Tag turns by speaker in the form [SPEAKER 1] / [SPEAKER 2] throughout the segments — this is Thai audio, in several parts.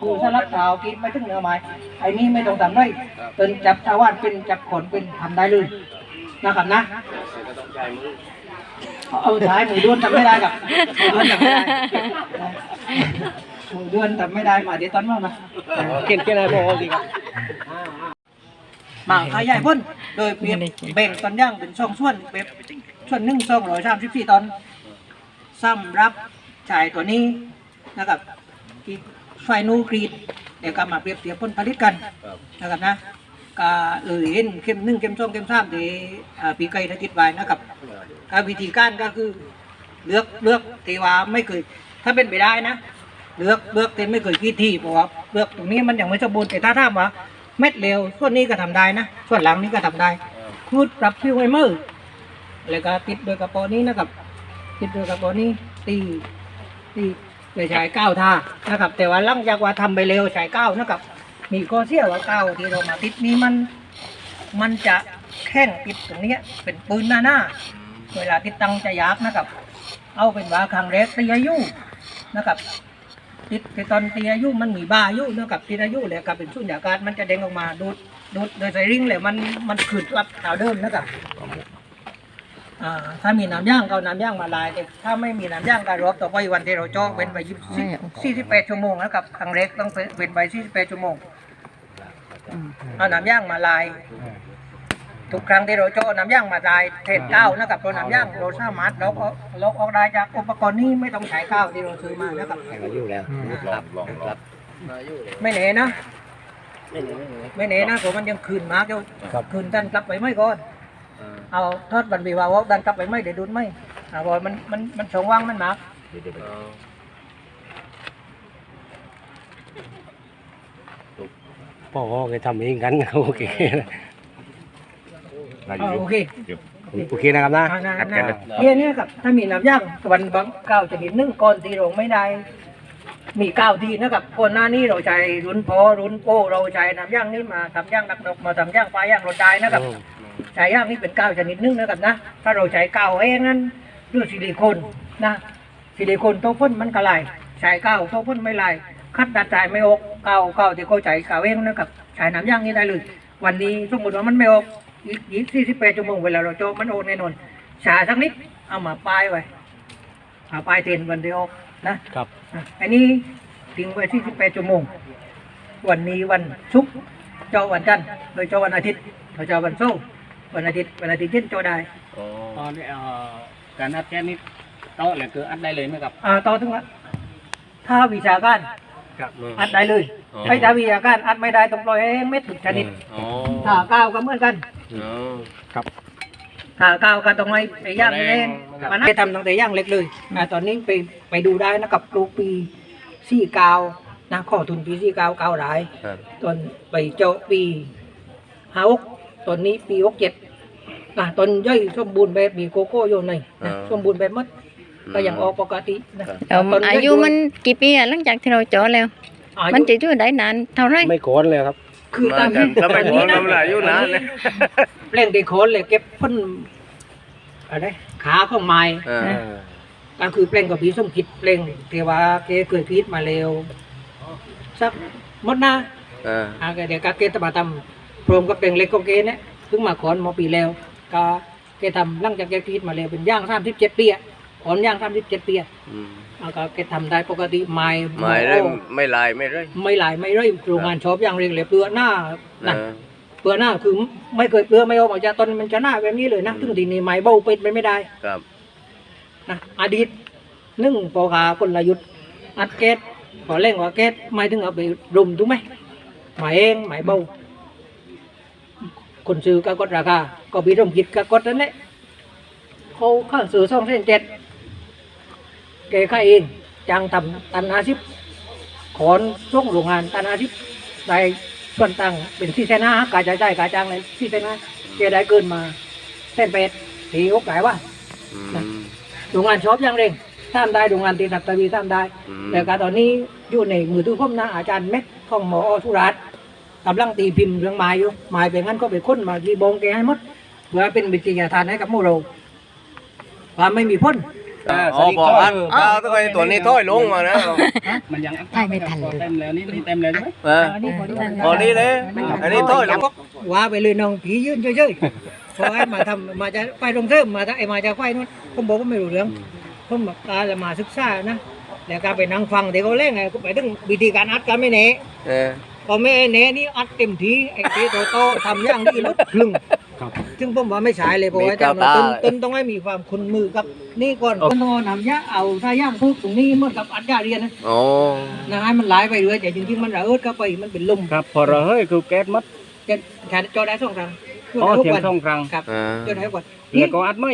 [SPEAKER 1] คือสลับเท้ากินไม่ถึงเนื้อไม้ไอ้นี่ไม่ต้องทำได้เป็นจับชาวบ้านเป็นจับขนเป็นทำได้เลยนะครับนะเอาท้ายมือด้วนทำไม่ได้กับมือด้วนทำไม่ได้มือด้วนทำไม่ได้มาเดี๋ยวตอนว่ามา
[SPEAKER 2] เก่งเก่งอะไรบอกดีครับ
[SPEAKER 1] มาขยายพ้นโดยเปรียบแบ่งตอนย่างเป็นช่องส่วนเปรียบส่วนหนึ่งช่องร้อยสามสิบสี่ตอนสำหรับชายตัวนี้นะครับ ที่ไฟนูกรีดเดี๋ยวก็มาเปรียบเทียบผลผลิตกันนะครับนะก็เลยเห็นเข้มหนึ่งเข้มสองเข้มสามที่อ่าปีไก่ได้ติดไว้นะครับก็วิธีการก็คือเลือกเลือกที่ว่าไม่เคยถ้าเป็นไปได้นะ เลือกเลือกเต็มไม่เคยกี่ที่เพราะว่าเลือกตรงนี้มันยังไม่สมบูรณ์แต่ถ้าถามว่าเม็ดเร็วส่วนนี้ก็ทำได้นะ ส่วนหลังนี้ก็ทำได้คูดปรับผิวไวเมอร์แล้วก็ติดโดยกระป๋อนี้นะครับ ติดโดยกระป๋อนี้ตีตี เลยใช้ก้าวท่านะครับ แต่ว่าหลังจากว่าทำไปเร็วใช้ก้าวนะครับ มีข้อเสียว่าก้าวที่เรามาติดนี้มันมันจะแข้งติดตรงเนี้ยเป็นปืนหน้าหน้า เวลาติดตั้งจะยากนะครับ เอาเป็นว่าครั้งแรกตีอายุนะครับ ติดแต่ตอนตีอายุมันมีบ้าอายุเนื่องกับตีอายุเลยกับเป็นสุญญากาศมันจะเด้งออกมาดูดดูดโดยสายริงเลยมันมันขืนกลับเท่าเดิมนะครับ อ่าถ้ามีน้ำย่างก็เอาน้ำย่างมาลายแต่ถ้าไม่มีน้ำย่างก็รอบต่อไปวันที่เราเจาะเป็นไปยี่สิบสี่สิบแปดชั่วโมงนะครับครั้งแรกต้องเป็นไปสี่สิบแปดชั่วโมงเอาน้ำย่างมาลาย ทุกครั้งที่เราเจาะน้ำย่างมาลายเทศก้าวนะครับตัวน้ำย่างเราสามารถเราก็เราออกได้จากอุปกรณ์นี้ไม่ต้องใช้ก้าวที่เราซื้อมานะครับ
[SPEAKER 2] อายุแล้วครับครับ
[SPEAKER 1] ไม่เหนนะไม่เหนนะผมมันยังคืนมากอยู่คืนดันกลับไปไม่ก่อน เอาทอดบันบีวาวดันกลับไปไม่เดี๋ยวดุนไม่อ่าบอยมันมันมันสองว่างมันมาก
[SPEAKER 2] พ่อก็เคยทำเองกันโอเค
[SPEAKER 1] อ่าโอเค
[SPEAKER 2] โอเคนะครับนะ
[SPEAKER 1] อ่านะนะเนี่ยเนี่ยครับถ้ามีน้ำย่างวันบางก้าวจะนิดนึ่งก่อนตีลงไม่ได้ มีก้าวทีนะครับก่อนหน้านี้เราใช้รุนพอรุนโป้เราใช้น้ำย่างนี่มาทำย่างดักดกมาทำย่างปลาย่างเราใช้นะครับ ใช้ย่างนี่เป็นก้าวชนิดหนึงนะครับนะ ถ้าเราใช้ก้าวเองนั้นด้วยซิลิโคนนะซิลิโคนโต๊ะพ่นมันก็ลายใช้ก้าวโต๊ะพ่นไม่ลายคัดดัดใจไม่ออกก้าวก้าวที่เขาใช้ก้าวเองนะครับใช้น้ำย่างนี่ได้เลย วันนี้สมมติว่ามันไม่ออกอีกอีกสี่สิบแปดชั่วโมงเวลาเราโจกมันออกแน่นอนชาสักนิดเอามาป้ายไว้เอาป้ายเทนวันเดียวออกนะครับอะอันนี้ทิ้งไว้ที่สิบแปดชั่วโมง วันนี้วันศุกร์เจ้าวันจันทร์โดยเจ้าวันอาทิตย์เราเจ้าวันเสาร์ วันอาทิตย์วันอาทิตย์เย็นเจ้าได้
[SPEAKER 2] ตอนนี้การอัดแค่นี้โต๊ะเลยคืออัดได้เลยไหมครับ
[SPEAKER 1] อ่าต่อถึงว่าถ้าวิชาการ
[SPEAKER 2] ครับ
[SPEAKER 1] อัดได้เลยไอ้ถ้าวิชาการอัดไม่ได้ต้องปล่อยให้เม็ดถึกชนิด
[SPEAKER 3] อ๋อ
[SPEAKER 1] ถ้าก้าวก็เหมือนกัน
[SPEAKER 3] อ๋อ
[SPEAKER 1] ถ้าก้าวก็ต้องไม่ไปย่างเองมันไปทำตั้งแต่ย่างเล็กเลยอ่าตอนนี้ไปไปดูได้นะกับปลูกปีสี่กาวนะข้อทุนปีสี่กาวกาวหลาย
[SPEAKER 3] ครับ
[SPEAKER 1] ตอนไปเจาะปีห้าหก ตอนนี้ปีหกเจ็ดอะตอนย่อยสมบูรณ์แบบมีโกโก้โยนในนะสมบูรณ์แบบหมดก็ยังออกปกตินะ
[SPEAKER 4] แล้ว
[SPEAKER 1] ตน
[SPEAKER 4] อายุมันกี่ปีอะหลังจากที่เราเจาะแล้ว
[SPEAKER 1] อา
[SPEAKER 4] มัน
[SPEAKER 1] ยุ
[SPEAKER 4] จะอยู่ได้นานเท่าไหร
[SPEAKER 2] ไม่โกนเลยครับ
[SPEAKER 1] คือ
[SPEAKER 3] มา
[SPEAKER 1] ตาม
[SPEAKER 3] จากทำไมผมทำลายอายุนานเลย
[SPEAKER 1] เปล่งเดโคนเลยเก็บพ่นอะไรขาของไม้
[SPEAKER 3] อ่า
[SPEAKER 1] ก็คือเปล่งกับผีส้มคิดเปล่งเทว่าเกเคยคิดมาแล้วสักหมดหน้า
[SPEAKER 3] อ่า
[SPEAKER 1] อ่าเดี๋ยวก็เกตมาทำ พร้อมกับเปล่งเล็กของเกเนี่ยเพิ่งมาขอนมาปีแล้วก็เกทำหลังจากแกคิดมาแล้วเป็นย่างสามสิบเจ็ดปีอะขอนย่างสามสิบเจ็ดปีอะ
[SPEAKER 3] อืม
[SPEAKER 1] อ่าก็แกทำได้ปกติไม้
[SPEAKER 3] ไม่ได้ไม่ลายไม่ได้
[SPEAKER 1] ไม่หลายไม่ร่อยโรงงานชอบอย่างเรียงเลยเปลือกหน้านะ
[SPEAKER 3] อ่า
[SPEAKER 1] เปลือกหน้าคือไม่เคยเปลือกไม่ออกมาจากต้นมันจะหน้าแบบนี้เลยนะถึงทีนี้ไม้เบ้าเป็นไปไม่ได้
[SPEAKER 3] ครับ
[SPEAKER 1] นะอดีตนึ่งปอขากลยุทธ์อัดเกตพอเล่งว่าเกตไม่ถึงเอาไปรุมถูกไหมหมายเองหมายเบา คนซื้อก็กดราคา ก็บีร่มคิดก็กดนั่นแหละเขาข้างซื้อสองเส้นเจ็ดแกค่ายเองจ้างทำตันอาชิบขอนส่งโรงงานตันอาชิบได้ส่วนตังค์เป็นที่เส้นห้ากาจ่ายจ่ายกาจ้างเลยที่เส้นห้าแกได้เกินมาเส้นเป็ดทีโอกไก่ว่า
[SPEAKER 3] อืม
[SPEAKER 1] โรงงานช็อปยังเร่งท่ามได้โรงงานตีสักตะวีท่ามได้
[SPEAKER 3] อืม
[SPEAKER 1] แต่การตอนนี้อยู่ในมือถือผมนะอาจารย์แม็กของหมอสุรัตน์ กำลังตีพิมพ์เรื่องไม้อยู่ไม้เป็นงั้นก็ไปค้นมาที่บงแกให้หมดเพื่อเป็นวิทยาทานให้กับหมู่เราว่าไม่มีพ่น
[SPEAKER 3] อ๋อพออัดข้าวต้องไปตัวนี้ถ้อยลงมานะ
[SPEAKER 2] มันยัง
[SPEAKER 4] ถ่ายไม่ทันเลย
[SPEAKER 2] เต็มแล้วนี่นี่เต็มแล้วใช่ไหม
[SPEAKER 3] เออ
[SPEAKER 1] อันนี้พอดี
[SPEAKER 3] พอนี้เลยอันนี้ถ้อยลง
[SPEAKER 1] ว่าไปเลยน้องผียืนเฉยๆพอให้มาทำมาจะไปโรงเสริมมาไอ้มาจะไฟนู้นผมบอกว่าไม่รู้เรื่องผมแบบตาละมาศึกษานะแล้วก็ไปนั่งฟังเด็กเขาเล่นไงก็ไปถึงวิธีการอัดกันไม่เน่
[SPEAKER 3] เออ
[SPEAKER 1] พอไม่เน่นี่อัดเต็มที่ไอ้ที่โตโตทำอย่างนี้ลดครึ่งซึ่งผมว่าไม่ใช่เลยเพราะว่าต้นต้นต้องให้มีความคุ้นมือกับ นี่ก่อนต้นโตทำยะเอาถ้าย่างปุ๊บตรงนี้เหมือนกับอัดยาเรียนนะ
[SPEAKER 3] อ๋อ
[SPEAKER 1] นะให้มันไหลไปเรื่อยแต่จริงๆมันระเอิดเข้าไปมันเป็นลม
[SPEAKER 2] ครับ พอเราเฮ้ยคือแก๊สมัด
[SPEAKER 1] จะแค่จอได้สองครั้ง
[SPEAKER 2] อ๋อ
[SPEAKER 1] ทุก
[SPEAKER 2] เทียม
[SPEAKER 1] วัน
[SPEAKER 2] ช่องครัง
[SPEAKER 1] ครับ
[SPEAKER 3] อ่า
[SPEAKER 1] จอได้กว่า
[SPEAKER 2] แล้วก็อัดไหม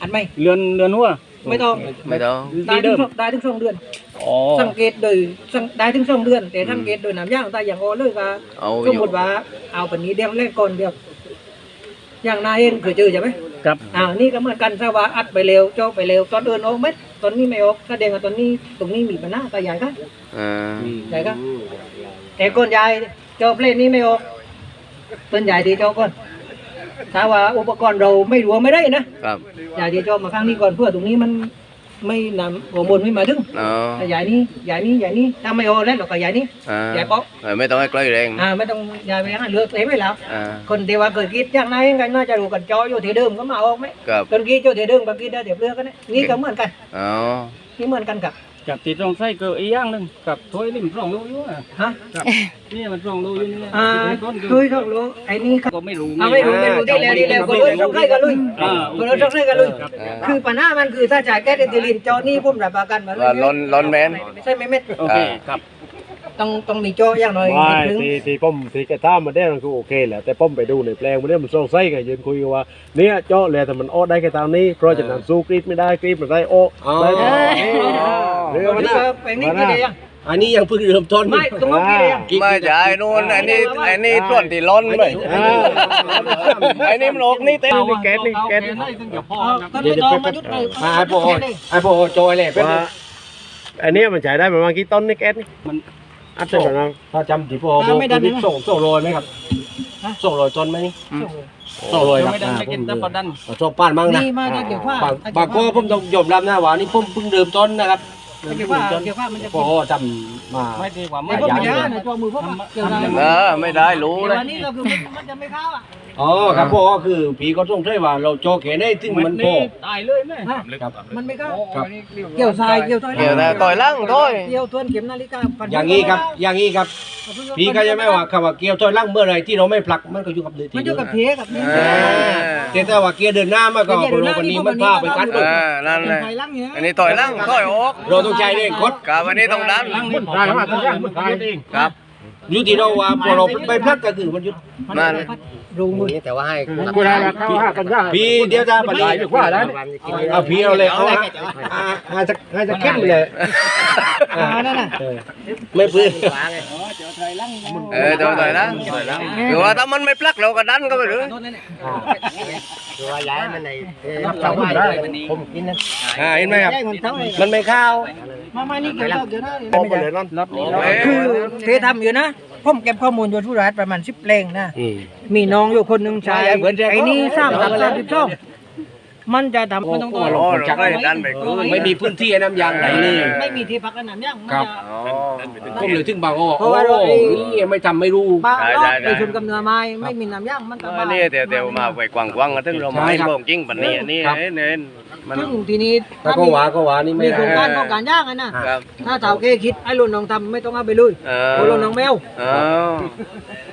[SPEAKER 1] อันไหม
[SPEAKER 2] เรือนเรือนหัว
[SPEAKER 1] ไม่ต้อง
[SPEAKER 3] ไม่ต้อง
[SPEAKER 1] ได้
[SPEAKER 2] ที่
[SPEAKER 1] ถึ
[SPEAKER 2] เดิ
[SPEAKER 1] ง
[SPEAKER 2] ม
[SPEAKER 1] สองได้ถึงสองเดือน
[SPEAKER 2] อ๋อ
[SPEAKER 1] สังเกตโดยสังได้ถึงสองเดือน แต่สังเกตโดยน้ำย่างตาอย่างโอเลยก็
[SPEAKER 3] เอาอ
[SPEAKER 1] สม
[SPEAKER 3] ยู่
[SPEAKER 1] มติว่าเอาปันนี้เดียวแรกก่อนเดียวอย่างนายเองเคยเจอใช่ไหม
[SPEAKER 2] ครับ
[SPEAKER 1] อ่านี่ก็เหมือนกันถ้าว่าอัดไปเร็วเจาะไปเร็วตอนเดินออกเม็ดตอนนี้ไม่ออกแสดงว่าตอนนี้ตรงนี้มีปัญหาตาใหญ่ครับ
[SPEAKER 3] อ่า
[SPEAKER 1] ใหญ่ครับแต่ก้นใหญ่เจาะเพลนนี้ไม่ออกต้นใหญ่ที่เจาะก่อน ถ้าว่าอุปกรณ์เราไม่รวมไม่ได้นะครับใหญ่ที่เจาะมาข้างนี้ก่อนเพื่อตรงนี้มันไม่นำหัวบนไม่มาถึง
[SPEAKER 3] อ๋อ
[SPEAKER 1] ใหญ่นี้ใหญ่นี้ใหญ่นี้ถ้าไม่ออกแล้วเราก็ใหญ่นี้
[SPEAKER 3] อ่า
[SPEAKER 1] ใหญ่เปาะ
[SPEAKER 3] เออไม่ต้องให้ใกล้แรง
[SPEAKER 1] อ่าไม่ต้องใหญ่ไปนะเหลือกเต็มไม่แล้ว
[SPEAKER 3] อ่า
[SPEAKER 1] คนที่ว่าเกิดคิดอย่างนั้นกันน่าจะรู้กันจออยู่ที่เดิมก็มาออกไหม
[SPEAKER 3] ครับ
[SPEAKER 1] คนคิดอยู่ที่เดิมบางทีได้เดี๋ยวเลือกกันนะนี่ก็เหมือนกัน
[SPEAKER 3] อ๋อ
[SPEAKER 1] นี่เหมือนกันกับ
[SPEAKER 2] จับติดตรงไส้เกลืออีกอย่างหนึ่งกับถ้วยนี่มันสองรูอยู่อะ
[SPEAKER 1] ฮะ
[SPEAKER 2] นี่มันสองรูอยู่นี่
[SPEAKER 1] อ่า
[SPEAKER 2] ต้น
[SPEAKER 1] คุยต้องรู้ไอ้นี่ครับ
[SPEAKER 2] ก็ไม่รู้
[SPEAKER 1] เอาไม่รู้ไม่รู้ที่แล้วที่แล้วคนรู้ต้องใกล้กันลุย
[SPEAKER 2] อ่า
[SPEAKER 1] คนรู้ต้องใกล้กันลุย
[SPEAKER 3] อ่า
[SPEAKER 1] คือปัญหามันคือถ้าจ่ายแก๊สเอทิลีนจอนี่ผมรับประกันมาเล
[SPEAKER 3] ว่ายร้อนร้อนแมน
[SPEAKER 1] ใช่ไหมเม็ด
[SPEAKER 2] โอเคครับ
[SPEAKER 1] ต้องต้องมีจออย่างน้อย
[SPEAKER 5] ไม่
[SPEAKER 1] นิดนึง
[SPEAKER 5] ที่ที่ป้อมที่แกท่ามมาได้มันคือโอเคแหละแต่ป้อมไปดูในแปลงมันเนี่ยมันส่งไส้กันยืนคุยกันว่าเนี่ยเจาะเลยแต่มันอ้อได้แค่ตามนี้เพราะฉะนั้นสู้กรีดไม่ได้กรีดมันได้อ้อได้หมดเรื่อง
[SPEAKER 1] คน
[SPEAKER 5] มัน
[SPEAKER 1] ที่
[SPEAKER 5] น่ะ
[SPEAKER 1] ว่าแปลงนี้กี่เดียว
[SPEAKER 6] อันนี้ยังเพิ่งเริ่มต้น
[SPEAKER 1] ไม่ตรงนู้นกี่เดียว
[SPEAKER 3] ไม่ใช่นู่นอันนี้อันนี้ส่วนที่ร้อนไป
[SPEAKER 5] อ่า
[SPEAKER 3] อันนี้มันออกนี่เต็ม
[SPEAKER 5] นี่แก๊สนี่แก๊สนี่
[SPEAKER 1] ก็ไม่ต้องมายุดเลย
[SPEAKER 6] มาไอ้พวกไอ้พวกจอยเลยเป็น
[SPEAKER 5] ว่าอันเนี้ยมันใช้ได้ประมาณกี่ต้นนี่แก๊สนี่
[SPEAKER 2] มัน
[SPEAKER 5] อัดได้ประมาณ
[SPEAKER 6] ถ้าจำที่พวกบอกคือส่งส่งโรยไหมครับส่งโรยต้นไหมนี่ส่งโรยครับ
[SPEAKER 2] ไม่ดันไม่กินแต่พอดัน
[SPEAKER 6] ส่งป้านบ้างนะ
[SPEAKER 1] นี่มาจากเกี่ยวข้า
[SPEAKER 6] บางบางก็ผมต้องยอมรับนะว่านี่ผมเพิ่งเริ่มต้นนะครับ
[SPEAKER 1] เกี่ยวข้าเกี่ยวข้ามันจะ
[SPEAKER 6] พอจำมา
[SPEAKER 2] ไม่ดีกว่า
[SPEAKER 1] ไอ้
[SPEAKER 2] ไม่
[SPEAKER 1] พวก
[SPEAKER 2] ใหญ่
[SPEAKER 1] มันยาในตัวมือพวกเกี่ยวข้า
[SPEAKER 3] เออไม่ได้รู้
[SPEAKER 1] เดี๋
[SPEAKER 3] เลย
[SPEAKER 1] วันนี้เราคือมันจะไม่เข้าอะ
[SPEAKER 6] อ๋อครับพวกคือผีก็ต้องใช้ว่าเราโจเกได้ถึงมันพอ
[SPEAKER 2] ตายเลยแม่
[SPEAKER 6] ครับ
[SPEAKER 1] มันไม่เข้า
[SPEAKER 6] ครับ
[SPEAKER 1] เกี่ยวทรายเกี่ยวต้อย
[SPEAKER 3] เกี่ยวนะต่อยล่างต่อย
[SPEAKER 1] เกี่ยวทวนเข็มนาฬิกา
[SPEAKER 6] อย่างนี้ครับ อย่างนี้ครับผีก็จะไม่ว่าคำว่าเกียวถอยหล่างเมื่อไรที่เราไม่ผลักมันก็อยู่กับเดือ
[SPEAKER 1] มัน
[SPEAKER 6] ที
[SPEAKER 1] อยู่กับเพกับนี่
[SPEAKER 3] อ่า
[SPEAKER 6] แต่ถ้าว่าเกียร์เดินหน้ามาก็คนเราคนนี้มันพาไปกัน
[SPEAKER 3] อ่านั่นเลย
[SPEAKER 1] ไฟลังเนี่ย
[SPEAKER 3] อันนี้ต่อยล่างต่อยออก
[SPEAKER 6] เราต้องใจเร่งกด
[SPEAKER 3] กับอันนี้ต้องดัน
[SPEAKER 5] ได้ครับว่าต้องย่างมันได้
[SPEAKER 3] ครับ
[SPEAKER 6] อ ยู่ที่เราว่าพอเราไปพลักก็คือมันหยุด
[SPEAKER 3] นั่น
[SPEAKER 1] รูมือ
[SPEAKER 6] แต่ว่าให้
[SPEAKER 5] กูได้แล้วเข้าห้ากันย่าง
[SPEAKER 6] พี่เดี๋ยวจะปัด
[SPEAKER 5] ได้ดีกว่าแล้ว
[SPEAKER 6] เอาพี่เอาเลยเอาฮะอ่าให้จะให้จะเข้มเลย
[SPEAKER 1] อ่านั่นน่ะ
[SPEAKER 6] เออไม่พื้น
[SPEAKER 3] เออต่อยต่อยล่างต่อยล่างคือว่าถ้ามันไม่ปลักเราก็ดันก็ไปเลย
[SPEAKER 6] ตัวย้ายมันในเสาไม้ผมกินนะอ่าเห็นไหมครับ
[SPEAKER 1] ได้เงินเท่าไหร่
[SPEAKER 6] มันไม่เข้า
[SPEAKER 1] มามานี่เกี่ยวเดี๋ยวนะ
[SPEAKER 5] ป้อมไปเลยนั่น
[SPEAKER 1] คือเททำอยู่นะผมเก็บข้อมูลอยู่ทุรัฐประมาณสิบเพลงนะ
[SPEAKER 6] อืม
[SPEAKER 1] มีน้องอยู่คนหนึ่งชายไอ้นี่สร้างสามสามสิบช่อง มันจะทำมันต้องตัว
[SPEAKER 3] โอ้เราก็ดันไปคืน
[SPEAKER 6] ไม่มีพื้นที่ให้น้ำยางไหลเลย
[SPEAKER 1] ไม่มีที่พักขนาดนี้มัน
[SPEAKER 6] ครับ
[SPEAKER 1] จะ
[SPEAKER 3] อ๋อ
[SPEAKER 6] ก็เลยถึงบางอ้อ
[SPEAKER 1] เพ
[SPEAKER 6] โอ้
[SPEAKER 1] ราะว่าเราไอ้
[SPEAKER 6] นี่ไม่ทำไม่รู้
[SPEAKER 1] บ้า
[SPEAKER 3] ได้
[SPEAKER 1] รอ
[SPEAKER 3] ได้
[SPEAKER 1] ด
[SPEAKER 3] ได้
[SPEAKER 1] ไปชนกับเนื้อไม้ไม่มีน้ำย่างมันก็บ้า
[SPEAKER 3] อันนี้เดี๋ยวเดี๋ยวมาไปกวางกวางกันถึงเราไม่ลงจริงปันนี้อันนี้เน้น มัน
[SPEAKER 1] ซึ่งทีนี้
[SPEAKER 6] ถ้าก็หวาก็หวานี่ไม่
[SPEAKER 1] มีโค
[SPEAKER 6] ได้
[SPEAKER 1] รงการป้องกันย่างอะนะ ครับถ้าสาวเคคิดไอ้ลุนน้องทำไม่ต้องเอาไปเลย
[SPEAKER 3] เอ
[SPEAKER 1] โอ
[SPEAKER 3] อ
[SPEAKER 1] ลุนน้องแมว
[SPEAKER 3] เออ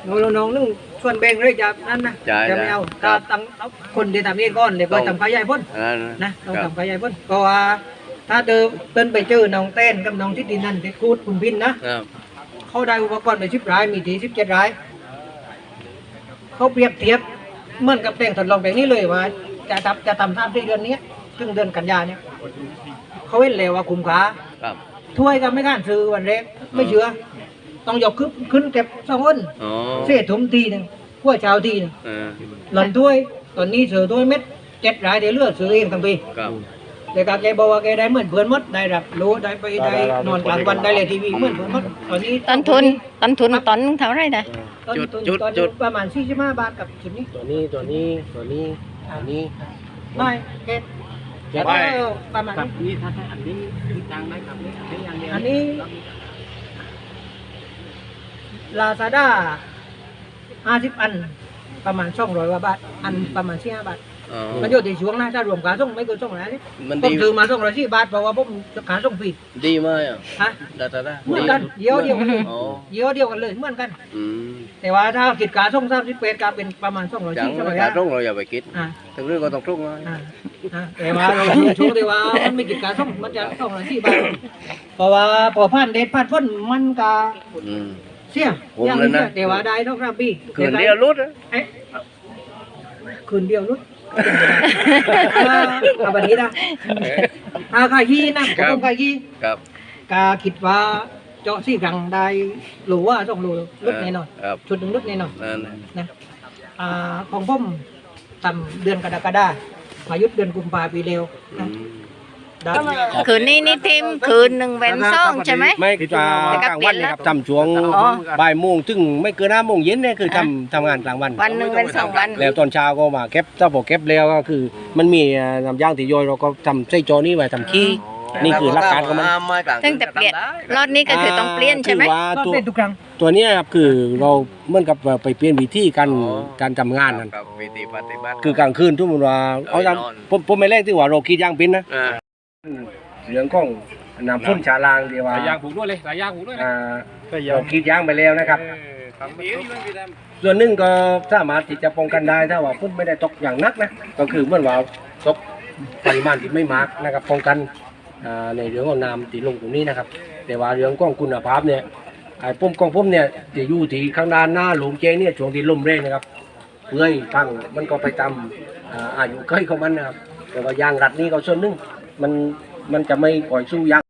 [SPEAKER 1] โอลุนน้องนึ่งส่วนแบ่งเลยจะนั่นนะ
[SPEAKER 3] ใช่
[SPEAKER 1] จะไม่เอา
[SPEAKER 3] ครั
[SPEAKER 1] ถ้า
[SPEAKER 3] บ
[SPEAKER 1] ตั้งเอาคนที่ทำเองก่อนเดี๋ยวก็
[SPEAKER 3] ต้อง
[SPEAKER 1] ทำขายใหญ่พ้น
[SPEAKER 3] อัน
[SPEAKER 1] นะเรา
[SPEAKER 3] ครับ
[SPEAKER 1] ทำขายใหญ่พ้นเพราะว่าถ้าเดินเดินไปเจอน้องเต้นกับน้องทิตินันที่คูดคุณพินนะครับ เขาได้อุปกรณ์ไปชิบรายมีทีสิบเจ็ดรายเขาเปรียบเทียบเหมือนกับแต่งทดลองแบบนี้เลยว่า จะทำจะทำตามที่เดือนนี้ ซึ่งเดือนกันยาเนี่ยเขาเห็นเลยว่าคุ้มค่า
[SPEAKER 3] ครับ
[SPEAKER 1] ถ้วยก็ไม่กล้าซื้อวันแรกไม่เชื่อ ต้องยกขึ้นขึ้นเก็บสองคน
[SPEAKER 3] อ๋อ
[SPEAKER 1] เสียถุมทีหนึ่งขั้วเช้าทีหนึ่ง
[SPEAKER 3] เออ
[SPEAKER 1] หล่อนถ้วย ตอนนี้ซื้อถ้วยเม็ดเจ็ดรายเดี๋ยวเลือกซื้อเองทั้งปี
[SPEAKER 3] ครับ
[SPEAKER 1] แต่กแกบอกว่าแกได้เหมือนเพื่อนหมดได้รับรู้ได้ไปได้นอนกลางวันได้เลยทีวีเหมือนเพื่อนหมดตอนนี้
[SPEAKER 4] ต้นทุนต้นทุนตอนเท่าไรนะ
[SPEAKER 1] ต้นทุนตอนนี้ประมาณ45บาทกับชุดนี้
[SPEAKER 6] ตัวนี้ตัวนี้ตัวนี้ตัวนี้
[SPEAKER 1] ไม่แก แล้วก็ประมาณ
[SPEAKER 2] กับ
[SPEAKER 1] นี้
[SPEAKER 2] นี่ถ้าถ้าอันนี้ทิศทางไหนกับนี่อันนี้อย่างเดียว
[SPEAKER 1] อันนี้ ลาซาด้าห้าสิบอัน ประมาณช่องร้อยกว่าบาทอันประมาณสี่ห้าบาท
[SPEAKER 3] อ๋อ
[SPEAKER 1] มันอยู่ที่ช่วงนะถ้ารวมขาส่งไม่เกินช่องร้อยนี่
[SPEAKER 3] มัน
[SPEAKER 1] ผม
[SPEAKER 3] ดี
[SPEAKER 1] ถือมาช่องร้อยสี่บาทเพราะว่าผมขาส่งฟรี
[SPEAKER 3] ดีมากอะ
[SPEAKER 1] ฮะ
[SPEAKER 3] ดาตาดา
[SPEAKER 1] เหมือนกันเยี่ยวเดียวกันเลย
[SPEAKER 3] อ๋อ
[SPEAKER 1] เยี่ยวเดียวกันเลยเหมือนกัน
[SPEAKER 3] อืม
[SPEAKER 1] แต่ว่าถ้ากิดขาส่งสามสิบเปดก็เป็นประมาณช่องร้อย
[SPEAKER 3] จัง
[SPEAKER 1] สี่ช่องร้อย
[SPEAKER 3] การ
[SPEAKER 1] ห้า
[SPEAKER 3] รุ่งเราอย่าไปคิด
[SPEAKER 1] อ่า
[SPEAKER 3] ถึงเรื่องก็ต้องรุ่งนะ
[SPEAKER 1] อ่าอ่าแต่ว่าเราดูช่วงที่ว่ามันไม่กิดขาส่งมันจะช่องร้อยสี่บาทเพราะว่าพอผ่านเดทผ่านพ้นมันก็
[SPEAKER 3] อืม
[SPEAKER 1] เสีย
[SPEAKER 3] ผม
[SPEAKER 1] อย่าง
[SPEAKER 3] เลย
[SPEAKER 1] นี้
[SPEAKER 3] นะ
[SPEAKER 1] เสียแต่ว่าได้ต้องรับปี
[SPEAKER 3] คืนเดียวรุดอะ
[SPEAKER 1] เอ๊ะคืนเดียวรุดถ้าเอาแบบนี้นะถ้าขายยี่นะผมขายยี่
[SPEAKER 3] ครับ
[SPEAKER 1] กาคิดว่าเจาะสี่ครั้งได้หรือว่าต้องรู้รุดแน่นอน
[SPEAKER 3] ครับ
[SPEAKER 1] ชุดหนึ่งรุดแน่นอน
[SPEAKER 3] นั่นน่ะ
[SPEAKER 1] นะอ่าของผมทำเดือนกรกฎามายุดเดือนกุมภาปีเร็ว
[SPEAKER 3] อื
[SPEAKER 1] นะ
[SPEAKER 3] ม
[SPEAKER 1] ได้
[SPEAKER 4] คืนนี้นี่ทีมคืนหนึ่งเป็นซ่องใช่ไหม
[SPEAKER 6] ไม่คือจะ
[SPEAKER 4] แต่ก็
[SPEAKER 6] กลาง
[SPEAKER 4] เปลี่
[SPEAKER 6] วั
[SPEAKER 4] ย
[SPEAKER 6] น
[SPEAKER 4] น
[SPEAKER 6] เลย
[SPEAKER 4] แล้ว
[SPEAKER 6] ครับทำช่วง
[SPEAKER 4] อ๋อ
[SPEAKER 6] บ่ายโมงถึงไม่เกินห้าโมงเย็นเนี่ยคือทำทำงานกลางวัน
[SPEAKER 4] วันหนึ่งเป็นสองวัน
[SPEAKER 6] แล้วตอนเช้าก็มาเก็บถ้าบอกเก็บแล้วก็คือ มันมีน้ำยางที่ย่อยเราก็ทำไส้จอนี่ไว้ทำขี้นี่คือหลักการของมัน
[SPEAKER 3] ไม้กลาง
[SPEAKER 4] ตั้งแต่เปลี่ยนรอบนี้ก็คือต้องเปลี่ยนใช่ไหม
[SPEAKER 6] คือว่า
[SPEAKER 1] ก็
[SPEAKER 6] ตัว
[SPEAKER 1] เป็นทุกครั้ง
[SPEAKER 6] ตัวเนี้ยครับคือเราเหมือนกับไปเปลี่ยนวิธีการการทำงานนั่น
[SPEAKER 3] กับวิธีปฏิบัติ
[SPEAKER 6] คือกลางคืนทุกคนว่าเอา
[SPEAKER 3] เออ
[SPEAKER 6] ตาม
[SPEAKER 3] นอน
[SPEAKER 6] ผมผมไม่แรกที่ว่าเราคิดย่างปิ้นนะ
[SPEAKER 3] อ่า
[SPEAKER 6] เรื่องของน้ำพ่นชาลางที่ว่า
[SPEAKER 2] หลายอย่างผูกด้วยเลยหลายอย่างผูกด้วยนะ
[SPEAKER 6] อ่าเราคิดย่างไปแล้วนะครับส่วนหนึ่งก็สามารถที่จะป้องกันได้ถ้าว่าฝนไม่ได้ตกอย่างหนักนะก็คือเมื่อว่าตกปริมาณที่ไม่มากนะครับป้องกันอ่าในเรื่องของน้ำที่ลงตรงนี้นะครับ แต่ว่าเรื่องของคุณภาพเนี่ยไอ้ปุ่มของผมเนี่ยจะอยู่ที่ข้างด้านหน้าหลุมเจเนี่ยช่วงที่ลมแรงนะครับเลื่อยพังมันก็ไปตามอ่าอายุเคยของมันนะครับแต่ว่ายางรัดนี่ก็ส่วนหนึ่ง มันมันจะไม่ปล่อยสู้ยาง